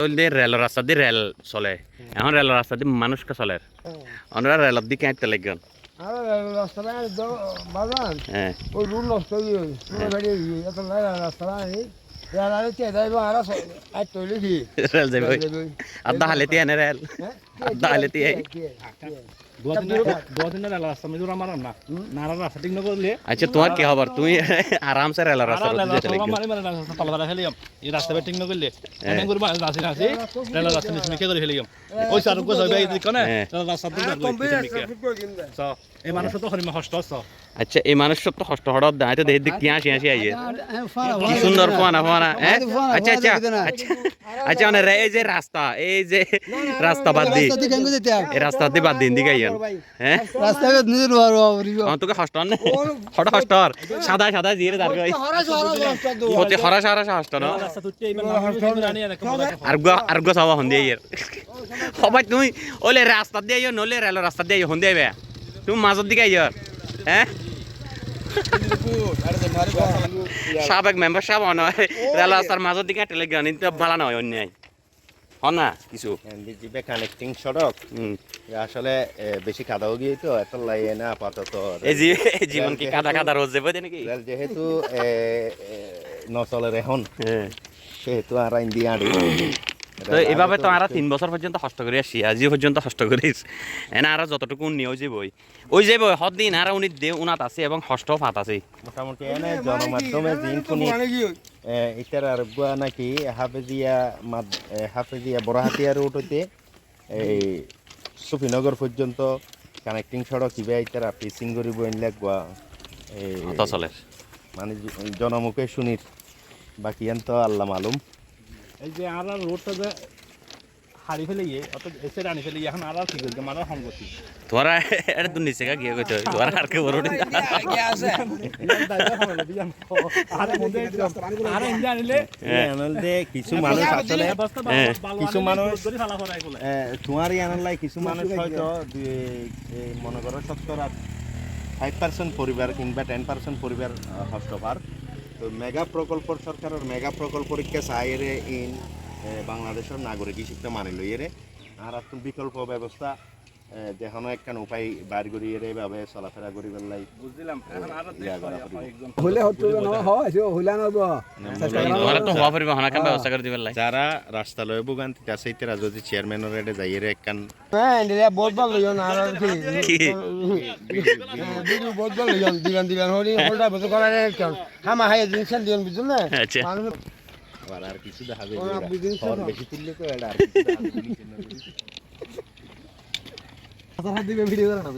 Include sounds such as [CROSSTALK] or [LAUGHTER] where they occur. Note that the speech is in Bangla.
হইলে রেল রাস্তা দিয়ে রেল চলে। এখন রেল রাস্তা দিয়ে মানুষকে চলে। আমরা রেলের দিকে আঁটতে লাগবেন হ্যাঁ। রুল হয়ে রেল যাবে আধা হালে দিয়ে রেল। আধা হালে দিয়ে না আচ্ছা তোমার কি খবর? তুমি আরামসে রেল রাস্তা দিয়ে চলে মারি মারি ফেলিয়াম এই রাস্তা ঠিক নকরলে এনে করবা রাস্তা আছে রেল রাস্তা মিশমিকে করে ফেলিয়াম ওই সার কো যাবে এই কোনে হ্যাঁ। রাস্তা এই মানুষ তো হরিমা আচ্ছা এই মানুষ সব তো কষ্ট হঠাৎ দেয় তো দেখি দেখি আসি আসি আইয়ে কি সুন্দর ফোনা ফোনা হ্যাঁ? আচ্ছা আচ্ছা আচ্ছা আচ্ছা মানে এই যে রাস্তা এই যে রাস্তা বাদ দি। এই রাস্তা দিয়ে বাদ দিন দিকে হ্যাঁ? রাস্তাঘাট নিজের বারো আমার তোকে হষ্ট না হঠাৎ হষ্ট সাদা সাদা জিরে দাঁড় কই হতে হরাস হরাস হষ্ট তুই এই মানুষ জানি আর গো আর গো সাবা হন দিয়ে সবাই তুমি ওলে রাস্তা দিয়ে আইও নলে রেল রাস্তা দিয়ে আইও হন দিয়ে তুমি মাজত দিকে আইও হ্যাঁ? সাবেক মেম্বার সাহেব নয় রেল রাস্তার মাজত দিকে টেলে গান কিন্তু ভালো নয় অন্যায়। না কিছু। জিবে কানেক্টিং সড়ক। আসলে বেশি কাদাও গিয়ে তো এত লাইয়ে না আপাতত। এই জীবন কি কাদা কাদা রোজ যাবে নাকি? যেহেতু নচলের এখন হ্যাঁ। সেহেতু আর আইন দিয়ে আড়ি। [COUGHS] তো এইভাবে তো আর তিন বছর পর্যন্ত কষ্ট করে আসছি আজি পর্যন্ত কষ্ট করিস এনে আর যতটুকু নিয়েও যাবই। ওই যাবই হদ দিন আর উনি দে উনাত আছে এবং ষষ্ঠ ফাত আছে। মোটামুটি এনে জনমাধ্যমে দিন শুনি এ, ইটার আর গুয়া নাকি হাফেজিয়া মাদ হাফেজিয়া বড় হাতিয়ার উঠতে এই সুফিনগর পর্যন্ত কানেক্টিং সড়ক কিবা এটার পেসিং করিব গুয়া এই মানে জনমুখে শুনির বাকি এন তো আল্লাহ মালুম। এই যে আর রোডটা যে হারি ফেলে গিয়ে অত এসে আনি ফেলে এখন আর কি করবে মারার সংগতি তোরা এটা তো নিচে কা গিয়ে কইতে তোরা আর কে বড় আর ইন্ডিয়া কিছু মানুষ আসলে কিছু মানুষ- আনলাই কিছু মানুষ হয়তো দুই- মনে করো ফাইভ পার্সেন্ট পরিবার কিংবা টেন পার্সেন্ট পরিবার হস্তপার তো মেগা প্রকল্প সরকারের মেগা প্রকল্প পরীক্ষা চাইরে ইন বাংলাদেশের নাগরিক হিসেবে মানি লইয়েরে আর আর বিকল্প ব্যবস্থা দেখানো একখান উপায় বার করিয়ে এভাবে চলাফেরা করি পেলাই বুঝলাম ইয়া। হলে হয় তোরা যারা রাস্তা লয় ভোগান্তি আছে ইতারা যদি চেয়ারম্যানের এডে যাইয়ে একখান হ্যাঁ এটা বহুত ভালো জন আর কি? বহুত ভালো জন দিবেন দিবেন হরি হোলটা বসে করার কেন হামা হাই জিনিস দিবেন বুঝুন না আচ্ছা আবার আর কিছু দেখাবে। বেশি তুললে তো এটা আর কিছু দেখাবে না। দিবে ভিডিও করে না